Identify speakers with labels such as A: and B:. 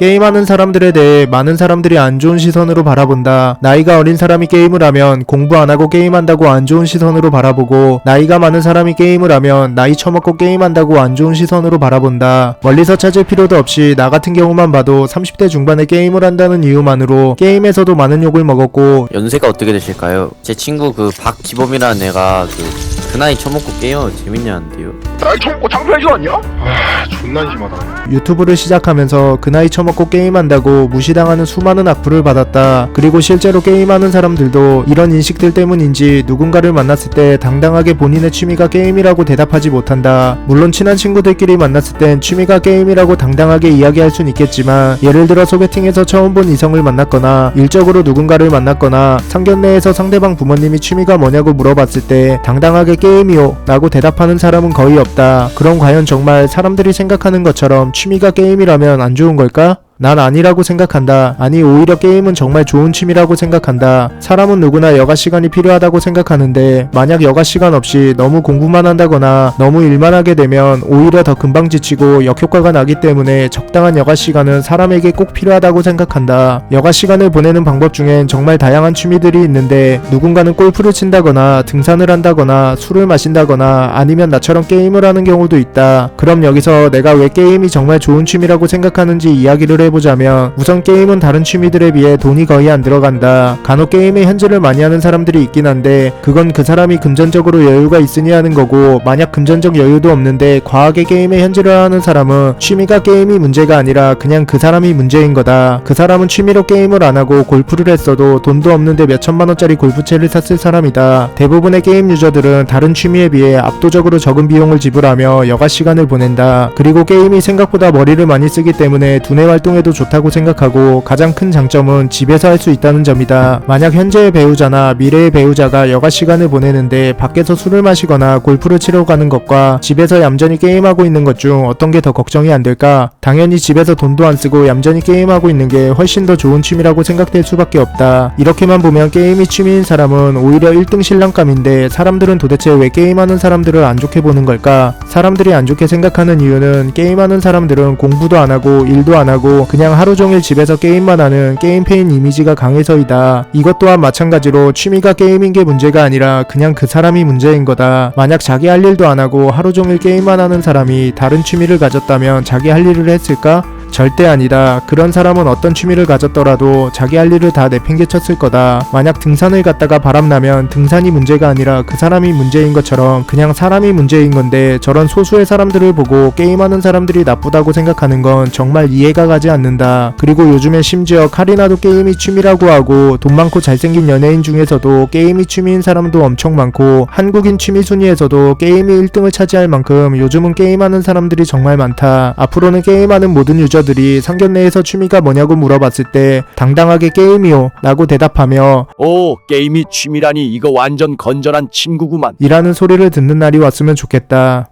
A: 게임하는 사람들에 대해 많은 사람들이 안 좋은 시선으로 바라본다. 나이가 어린 사람이 게임을 하면 공부 안 하고 게임한다고 안 좋은 시선으로 바라보고 나이가 많은 사람이 게임을 하면 나이 처먹고 게임한다고 안 좋은 시선으로 바라본다. 멀리서 찾을 필요도 없이 나 같은 경우만 봐도 30대 중반에 게임을 한다는 이유만으로 게임에서도 많은 욕을 먹었고
B: 연세가 어떻게 되실까요? 제 친구 그 박기범이라는 애가 그, 그 나이 처먹고 게임 재밌냐는데요.
C: 나이 처먹고 장사해지 않냐? 아 존나 심하다
A: 유튜브를 시작하면서 그 나이 처먹고 게임한다고 무시당하는 수많은 악플을 받았다. 그리고 실제로 게임하는 사람들도 이런 인식들 때문인지 누군가를 만났을 때 당당하게 본인의 취미가 게임이라고 대답하지 못한다. 물론 친한 친구들끼리 만났을 땐 취미가 게임이라고 당당하게 이야기할 순 있겠지만 예를 들어 소개팅에서 처음 본 이성을 만났거나 일적으로 누군가를 만났거나 상견례에서 상대방 부모님이 취미가 뭐냐고 물어봤을 때 당당하게 게임이요 라고 대답하는 사람은 거의 없다. 그럼 과연 정말 사람들이 생각하는 것처럼 취미가 게임이라면 안 좋은 걸까? 난 아니라고 생각한다. 아니, 오히려 게임은 정말 좋은 취미라고 생각한다. 사람은 누구나 여가 시간이 필요하다고 생각하는데, 만약 여가 시간 없이 너무 공부만 한다거나 너무 일만 하게 되면 오히려 더 금방 지치고 역효과가 나기 때문에 적당한 여가 시간은 사람에게 꼭 필요하다고 생각한다. 여가 시간을 보내는 방법 중엔 정말 다양한 취미들이 있는데, 누군가는 골프를 친다거나 등산을 한다거나 술을 마신다거나 아니면 나처럼 게임을 하는 경우도 있다. 그럼 여기서 내가 왜 게임이 정말 좋은 취미라고 생각하는지 이야기를 해 보자면 우선 게임은 다른 취미들에 비해 돈이 거의 안 들어간다. 간혹 게임에 현질을 많이 하는 사람들이 있긴 한데 그건 그 사람이 금전적으로 여유가 있으니 하는 거고 만약 금전적 여유도 없는데 과하게 게임에 현질을 하는 사람은 취미가 게임이 문제가 아니라 그냥 그 사람이 문제인 거다. 그 사람은 취미로 게임을 안 하고 골프를 했어도 돈도 없는데 몇 천만 원짜리 골프채를 샀을 사람이다. 대부분의 게임 유저들은 다른 취미에 비해 압도적으로 적은 비용을 지불하며 여가 시간을 보낸다. 그리고 게임이 생각보다 머리를 많이 쓰기 때문에 두뇌 활동 에도 좋다고 생각하고 가장 큰 장점은 집에서 할 수 있다는 점이다. 만약 현재의 배우자나 미래의 배우자가 여가 시간을 보내는데 밖에서 술을 마시거나 골프를 치러 가는 것과 집에서 얌전히 게임하고 있는 것 중 어떤 게 더 걱정이 안 될까? 당연히 집에서 돈도 안 쓰고 얌전히 게임하고 있는 게 훨씬 더 좋은 취미라고 생각될 수밖에 없다. 이렇게만 보면 게임이 취미인 사람은 오히려 1등 신랑감인데 사람들은 도대체 왜 게임하는 사람들을 안 좋게 보는 걸까? 사람들이 안 좋게 생각하는 이유는 게임하는 사람들은 공부도 안 하고 일도 안 하고 그냥 하루 종일 집에서 게임만 하는 게임페인 이미지가 강해서이다. 이것 또한 마찬가지로 취미가 게임인 게 문제가 아니라 그냥 그 사람이 문제인 거다. 만약 자기 할 일도 안 하고 하루 종일 게임만 하는 사람이 다른 취미를 가졌다면 자기 할 일을 했을까? 절대 아니다. 그런 사람은 어떤 취미를 가졌더라도 자기 할 일을 다 내팽개쳤을 거다. 만약 등산을 갔다가 바람나면 등산이 문제가 아니라 그 사람이 문제인 것처럼 그냥 사람이 문제인 건데 저런 소수의 사람들을 보고 게임하는 사람들이 나쁘다고 생각하는 건 정말 이해가 가지 않는다. 그리고 요즘엔 심지어 카리나도 게임이 취미라고 하고 돈 많고 잘생긴 연예인 중에서도 게임이 취미인 사람도 엄청 많고 한국인 취미 순위에서도 게임이 1등을 차지할 만큼 요즘은 게임하는 사람들이 정말 많다. 앞으로는 게임하는 모든 유저들이 상견례에서 취미가 뭐냐고 물어봤을 때 당당하게 게임이요 라고 대답하며
D: 오, 게임이 취미라니 이거 완전 건전한 친구구만.
A: 이라는 소리를 듣는 날이 왔으면 좋겠다.